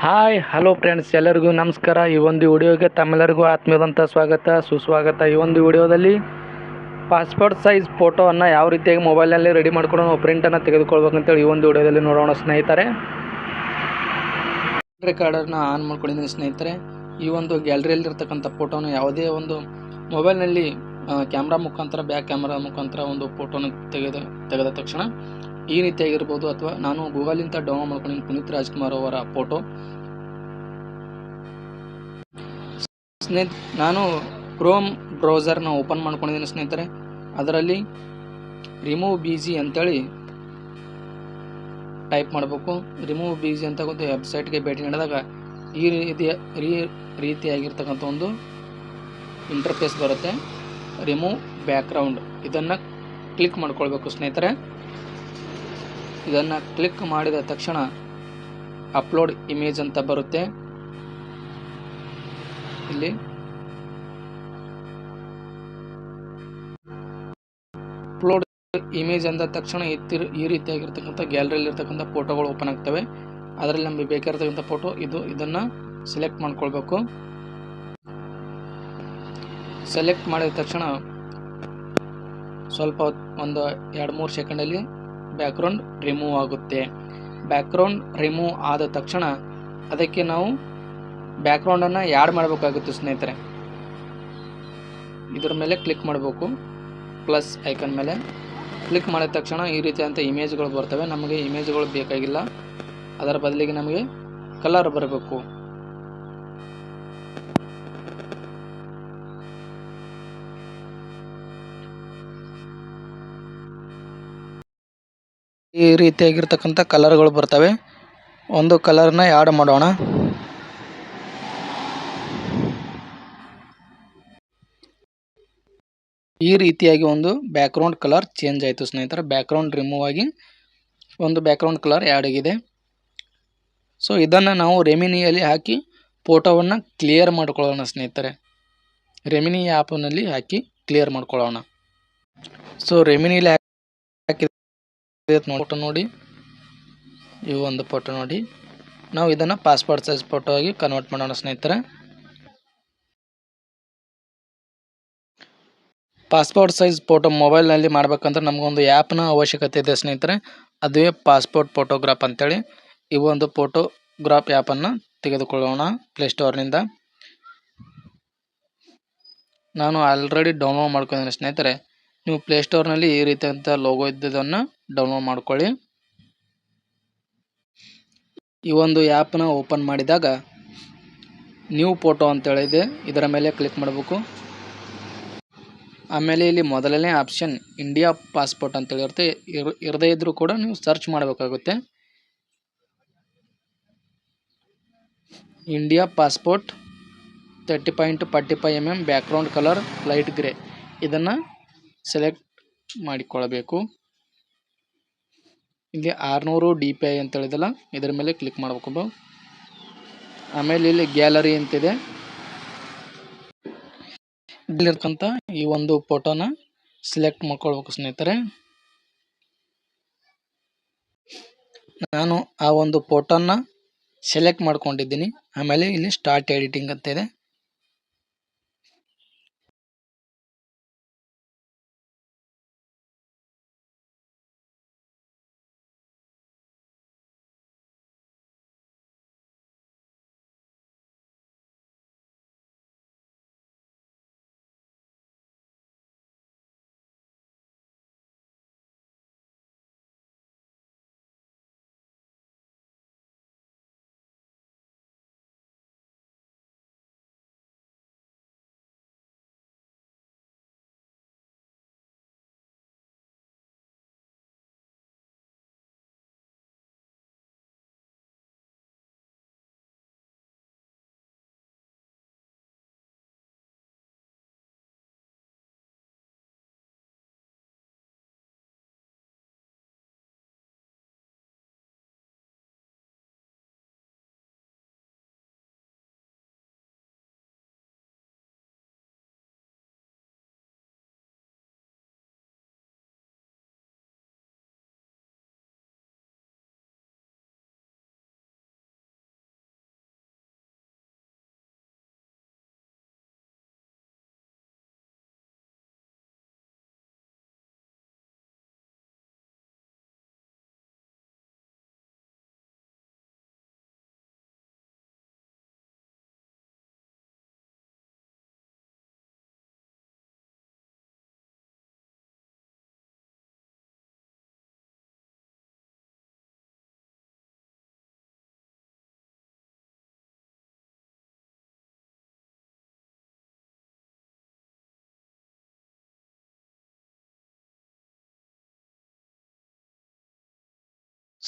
Hi hello friends ಎಲ್ಲರಿಗೂ ನಮಸ್ಕಾರ. ಈ ಒಂದು ವಿಡಿಯೋಗೆ ತಮ್ಮೆಲ್ಲರಿಗೂ ಆತ್ಮೀಯದಂಥ ಸ್ವಾಗತ, ಸುಸ್ವಾಗತ. ಈ ಒಂದು ವಿಡಿಯೋದಲ್ಲಿ ಪಾಸ್ಪೋರ್ಟ್ ಸೈಜ್ ಫೋಟೋವನ್ನು ಯಾವ ರೀತಿಯಾಗಿ ಮೊಬೈಲ್ನಲ್ಲಿ ರೆಡಿ ಮಾಡ್ಕೊಂಡು ನಾವು ಪ್ರಿಂಟನ್ನು ತೆಗೆದುಕೊಳ್ಬೇಕಂತೇಳಿ ಈ ಒಂದು ವಿಡಿಯೋದಲ್ಲಿ ನೋಡೋಣ ಸ್ನೇಹಿತರೆ. ರೆಕಾರ್ಡರ್ನ ಆನ್ ಮಾಡ್ಕೊಂಡಿದ್ದೀನಿ ಸ್ನೇಹಿತರೆ. ಈ ಒಂದು ಗ್ಯಾಲರಿಯಲ್ಲಿರ್ತಕ್ಕಂಥ ಫೋಟೋನ ಯಾವುದೇ ಒಂದು ಮೊಬೈಲ್ನಲ್ಲಿ ಕ್ಯಾಮ್ರಾ ಮುಖಾಂತರ ಬ್ಯಾಕ್ ಕ್ಯಾಮ್ರಾ ಮುಖಾಂತರ ಒಂದು ಫೋಟೋನ ತೆಗೆದ ತೆಗೆದ ತಕ್ಷಣ ಈ ರೀತಿಯಾಗಿರ್ಬೋದು ಅಥವಾ ನಾನು ಗೂಗಲಿಂದ ಡೌನ್ಲೋಡ್ ಮಾಡ್ಕೊಂಡು ಪುನೀತ್ ರಾಜ್ಕುಮಾರ್ ಅವರ ಫೋಟೋ ಸ್ನೇಹಿತ, ನಾನು ಕ್ರೋಮ್ ಬ್ರೌಸರ್ನ ಓಪನ್ ಮಾಡ್ಕೊಂಡಿದ್ದೀನಿ ಸ್ನೇಹಿತರೆ. ಅದರಲ್ಲಿ ರಿಮೂವ್ ಬಿಜಿ ಅಂತೇಳಿ ಟೈಪ್ ಮಾಡಬೇಕು. ರಿಮೂವ್ ಬಿಜಿ ಅಂತ ಗೊತ್ತು ವೆಬ್ಸೈಟ್ಗೆ ಭೇಟಿ ನೀಡಿದಾಗ ಈ ರೀತಿಯ ರೀ ರೀತಿಯಾಗಿರ್ತಕ್ಕಂಥ ಒಂದು ಇಂಟರ್ಫೇಸ್ ಬರುತ್ತೆ. ರಿಮೂವ್ ಬ್ಯಾಕ್ಗ್ರೌಂಡ್ ಇದನ್ನು ಕ್ಲಿಕ್ ಮಾಡ್ಕೊಳ್ಬೇಕು ಸ್ನೇಹಿತರೆ. ಇದನ್ನು ಕ್ಲಿಕ್ ಮಾಡಿದ ತಕ್ಷಣ ಅಪ್ಲೋಡ್ ಇಮೇಜ್ ಅಂತ ಬರುತ್ತೆ. ಇಲ್ಲಿ. ಅಪ್ಲೋಡ್ ಇಮೇಜ್ ಅಂದ ತಕ್ಷಣ ಈ ರೀತಿಯಾಗಿರ್ತಕ್ಕಂಥ ಗ್ಯಾಲರಿಯಲ್ಲಿ ಇರ್ತಕ್ಕಂಥ ಫೋಟೋಗಳು ಓಪನ್ ಆಗ್ತವೆ. ಅದರಲ್ಲಿ ನಮಗೆ ಬೇಕಾಗಿರ್ತಕ್ಕಂಥ ಫೋಟೋ ಇದು, ಇದನ್ನು ಸೆಲೆಕ್ಟ್ ಮಾಡ್ಕೊಳ್ಬೇಕು. ಸೆಲೆಕ್ಟ್ ಮಾಡಿದ ತಕ್ಷಣ ಸ್ವಲ್ಪ ಒಂದು ಎರಡು ಮೂರು ಸೆಕೆಂಡಲ್ಲಿ ಬ್ಯಾಕ್ಗ್ರೌಂಡ್ ರಿಮೂವ್ ಆಗುತ್ತೆ. ಬ್ಯಾಕ್ಗ್ರೌಂಡ್ ರಿಮೂವ್ ಆದ ತಕ್ಷಣ ಅದಕ್ಕೆ ನಾವು ಬ್ಯಾಕ್ಗ್ರೌಂಡನ್ನು ಯಾಡ್ ಮಾಡಬೇಕಾಗುತ್ತೆ ಸ್ನೇಹಿತರೆ. ಇದರ ಮೇಲೆ ಕ್ಲಿಕ್ ಮಾಡಬೇಕು. ಪ್ಲಸ್ ಐಕನ್ ಮೇಲೆ ಕ್ಲಿಕ್ ಮಾಡಿದ ತಕ್ಷಣ ಈ ರೀತಿಯಾದಂಥ ಇಮೇಜ್ಗಳು ಬರ್ತವೆ. ನಮಗೆ ಇಮೇಜ್ಗಳು ಬೇಕಾಗಿಲ್ಲ. ಅದರ ಬದಲಿಗೆ ನಮಗೆ ಕಲರ್ ಬರಬೇಕು. ಈ ರೀತಿಯಾಗಿರ್ತಕ್ಕಂಥ ಕಲರ್ಗಳು ಬರ್ತವೆ. ಒಂದು ಕಲರ್ನ ಆ್ಯಡ್ ಮಾಡೋಣ. ಈ ರೀತಿಯಾಗಿ ಒಂದು ಬ್ಯಾಕ್ಗ್ರೌಂಡ್ ಕಲರ್ ಚೇಂಜ್ ಆಯಿತು ಸ್ನೇಹಿತರೆ. ಬ್ಯಾಕ್ಗ್ರೌಂಡ್ ರಿಮೂವ್ ಆಗಿ ಒಂದು ಬ್ಯಾಕ್ಗ್ರೌಂಡ್ ಕಲರ್ ಆ್ಯಡ್ ಆಗಿದೆ. ಸೊ, ಇದನ್ನು ನಾವು ರೆಮಿನಿಯಲ್ಲಿ ಹಾಕಿ ಫೋಟೋವನ್ನು ಕ್ಲಿಯರ್ ಮಾಡ್ಕೊಳ್ಳೋಣ ಸ್ನೇಹಿತರೆ. ರೆಮಿನಿ ಆ್ಯಪ್ನಲ್ಲಿ ಹಾಕಿ ಕ್ಲಿಯರ್ ಮಾಡ್ಕೊಳ್ಳೋಣ. ಸೊ, ರೆಮಿನಿಲಿ ಹಾಕಿ ಫೋಟೋ ನೋಡಿ ಇವು ಒಂದು ಫೋಟೋ ನೋಡಿ. ನಾವು ಇದನ್ನು ಪಾಸ್ಪೋರ್ಟ್ ಸೈಜ್ ಫೋಟೋ ಆಗಿ ಕನ್ವರ್ಟ್ ಮಾಡೋಣ ಸ್ನೇಹಿತರೆ. ಪಾಸ್ಪೋರ್ಟ್ ಸೈಜ್ ಫೋಟೋ ಮೊಬೈಲ್ನಲ್ಲಿ ಮಾಡಬೇಕಂದ್ರೆ ನಮಗೊಂದು ಆ್ಯಪ್ನ ಅವಶ್ಯಕತೆ ಇದೆ ಸ್ನೇಹಿತರೆ. ಅದುವೇ ಪಾಸ್ಪೋರ್ಟ್ ಫೋಟೋಗ್ರಾಫ್ ಅಂತೇಳಿ. ಈ ಒಂದು ಫೋಟೋಗ್ರಾಫ್ ಆ್ಯಪನ್ನು ತೆಗೆದುಕೊಳ್ಳೋಣ ಪ್ಲೇಸ್ಟೋರ್ನಿಂದ ನಾನು ಆಲ್ರೆಡಿ ಡೌನ್ಲೋಡ್ ಮಾಡ್ಕೊಂಡಿದ್ದೀನಿ ಸ್ನೇಹಿತರೆ. ನೀವು ಪ್ಲೇಸ್ಟೋರ್ನಲ್ಲಿ ಈ ರೀತಿಯಂಥ ಲೋಗೋ ಇದ್ದದನ್ನು ಡೌನ್ಲೋಡ್ ಮಾಡ್ಕೊಳ್ಳಿ. ಈ ಒಂದು ಆ್ಯಪ್ನ ಓಪನ್ ಮಾಡಿದಾಗ ನ್ಯೂ ಫೋಟೋ ಅಂತೇಳಿದೆ ಇದರ ಮೇಲೆ ಕ್ಲಿಕ್ ಮಾಡಬೇಕು. ಆಮೇಲೆ ಇಲ್ಲಿ ಮೊದಲನೇ ಆಪ್ಷನ್ ಇಂಡಿಯಾ ಪಾಸ್ಪೋರ್ಟ್ ಅಂತೇಳಿರುತ್ತೆ ಇರ್, ಇರದೇ ಇದ್ದರೂ ಕೂಡ ನೀವು ಸರ್ಚ್ ಮಾಡಬೇಕಾಗುತ್ತೆ. India passport thirty point forty five M M background colour light grey ಇದನ್ನು ಸೆಲೆಕ್ಟ್ ಮಾಡಿಕೊಳ್ಳಬೇಕು ಇಲ್ಲಿ ಆರ್ನೂರು ಡಿ ಪಿ ಐ ಅಂತ ಹೇಳಿದಲ್ಲ, ಇದರ ಮೇಲೆ ಕ್ಲಿಕ್ ಮಾಡಬೇಕು ಆಮೇಲೆ ಇಲ್ಲಿ ಗ್ಯಾಲರಿ ಅಂತಿದೆ. ಇಲ್ಲಿರ್ತಕ್ಕಂಥ ಈ ಒಂದು ಫೋಟೋನ ಸೆಲೆಕ್ಟ್ ಮಾಡ್ಕೊಳ್ಬೇಕು ಸ್ನೇಹಿತರೆ. ನಾನು ಆ ಒಂದು ಫೋಟೋನ ಸೆಲೆಕ್ಟ್ ಮಾಡ್ಕೊಂಡಿದ್ದೀನಿ. ಆಮೇಲೆ ಇಲ್ಲಿ ಸ್ಟಾರ್ಟ್ ಎಡಿಟಿಂಗ್ ಅಂತ ಇದೆ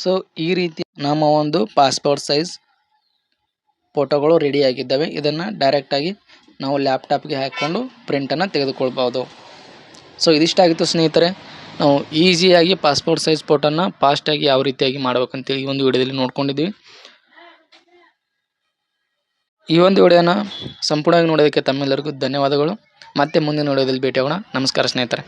ಸೊ ಈ ರೀತಿ ನಮ್ಮ ಒಂದು ಪಾಸ್ಪೋರ್ಟ್ ಸೈಜ್ ಫೋಟೋಗಳು ರೆಡಿ ಆಗಿದ್ದಾವೆ. ಇದನ್ನು ಡೈರೆಕ್ಟಾಗಿ ನಾವು ಲ್ಯಾಪ್ಟಾಪ್ಗೆ ಹಾಕ್ಕೊಂಡು ಪ್ರಿಂಟನ್ನು ತೆಗೆದುಕೊಳ್ಬೋದು. ಸೊ ಇದಿಷ್ಟಾಗಿತ್ತು ಸ್ನೇಹಿತರೆ. ನಾವು ಈಸಿಯಾಗಿ ಪಾಸ್ಪೋರ್ಟ್ ಸೈಜ್ ಫೋಟೋನ ಫಾಸ್ಟಾಗಿ ಯಾವ ರೀತಿಯಾಗಿ ಮಾಡ್ಬೇಕಂತೇಳಿ ಈ ಒಂದು ವಿಡಿಯೋದಲ್ಲಿ ನೋಡ್ಕೊಂಡಿದ್ದೀವಿ ಈ ಒಂದು ವಿಡಿಯೋನ ಸಂಪೂರ್ಣವಾಗಿ ನೋಡೋದಕ್ಕೆ ತಮ್ಮೆಲ್ಲರಿಗೂ ಧನ್ಯವಾದಗಳು. ಮತ್ತೆ ಮುಂದಿನ ವಿಡಿಯೋದಲ್ಲಿ ಭೇಟಿಯಾಗೋಣ. ನಮಸ್ಕಾರ ಸ್ನೇಹಿತರೆ.